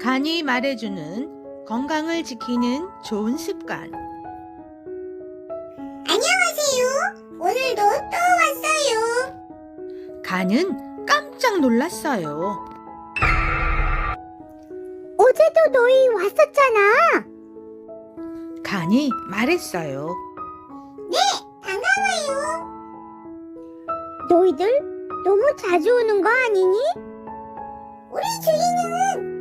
간이 말해주는 건강을 지키는 좋은 습관. 안녕하세요. 오늘도 또 왔어요. 간은 깜짝 놀랐어요. 어제도 너희 왔었잖아. 간이 말했어요. 반가워요. 너희들 너무 자주 오는 거 아니니? 우리 주인은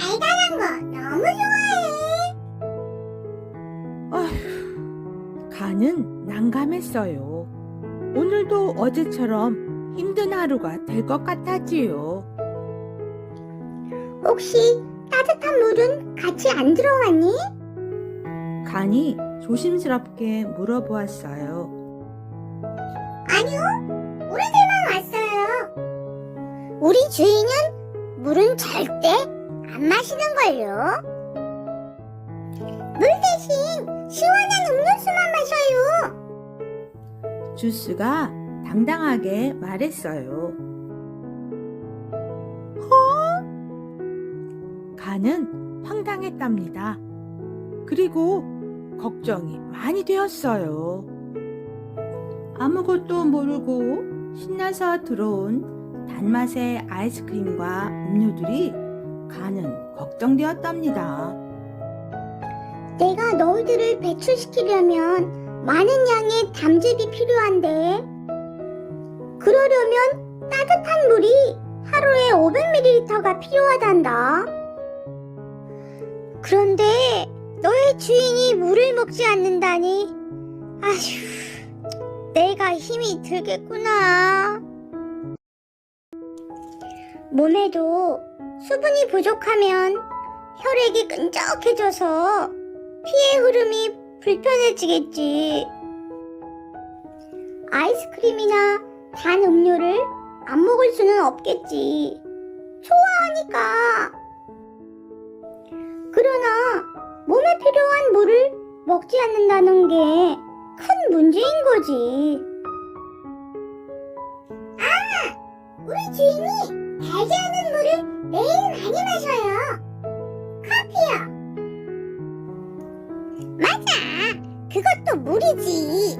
달달한 거 너무 좋아해. 어휴, 간은 난감했어요. 오늘도 어제처럼 힘든 하루가 될 것 같았지요. 혹시 따뜻한 물은 같이 안 들어왔니? 간이 조심스럽게 물어보았어요. 아니요. 우리들만 왔어요. 우리 주인은 물은 절대 안 마시는 걸요. 물 대신 시원한 음료수만 마셔요. 주스가 당당하게 말했어요. 어? 간은 황당했답니다. 그리고 걱정이 많이 되었어요. 아무것도 모르고 신나서 들어온 단맛의 아이스크림과 음료들이 간은 걱정되었답니다. 내가 너희들을 배출시키려면 많은 양의 담즙이 필요한데 그러려면 따뜻한 물이 하루에 500ml가 필요하단다. 그런데 너의 주인이 물을 먹지 않는다니 아휴 내가 힘이 들겠구나. 몸에도 수분이 부족하면 혈액이 끈적해져서 피의 흐름이 불편해지겠지. 아이스크림이나 단 음료를 안 먹을 수는 없겠지. 좋아하니까. 그러나 몸에 필요한 물을 먹지 않는다는 게 큰 문제인 거지. 아! 우리 주인이 달지 않은 물을 매일 많이 마셔요. 커피요. 맞아. 그것도 물이지.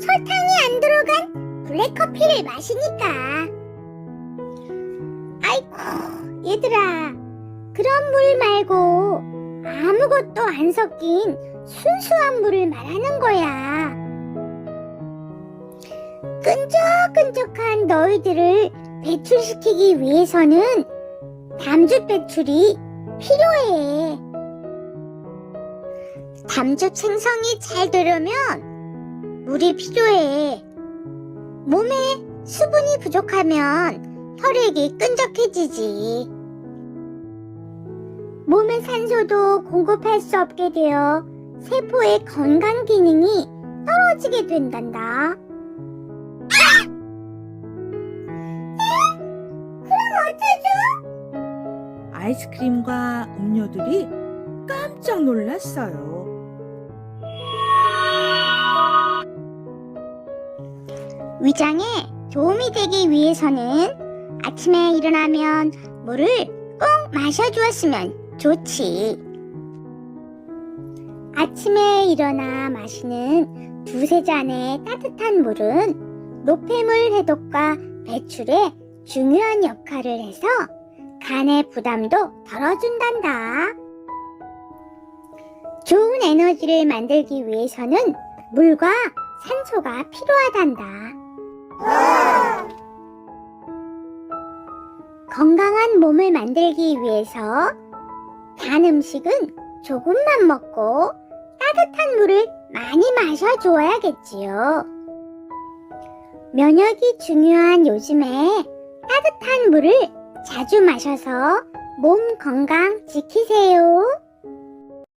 설탕이 안 들어간 블랙커피를 마시니까. 아이고, 얘들아. 그런 물 말고 아무것도 안 섞인 순수한 물을 말하는 거야. 끈적끈적한 너희들을 배출시키기 위해서는 담즙 배출이 필요해. 담즙 생성이 잘 되려면 물이 필요해. 몸에 수분이 부족하면 혈액이 끈적해지지. 몸에 산소도 공급할 수 없게 되어 세포의 건강 기능이 떨어지게 된단다. 아이스크림과 음료들이 깜짝 놀랐어요. 위장에 도움이 되기 위해서는 아침에 일어나면 물을 꼭 마셔주었으면 좋지. 아침에 일어나 마시는 두세 잔의 따뜻한 물은 노폐물 해독과 배출에 중요한 역할을 해서 간의 부담도 덜어준단다. 좋은 에너지를 만들기 위해서는 물과 산소가 필요하단다. 건강한 몸을 만들기 위해서 단 음식은 조금만 먹고 따뜻한 물을 많이 마셔주어야겠지요. 면역이 중요한 요즘에 따뜻한 물을 자주 마셔서 몸 건강 지키세요.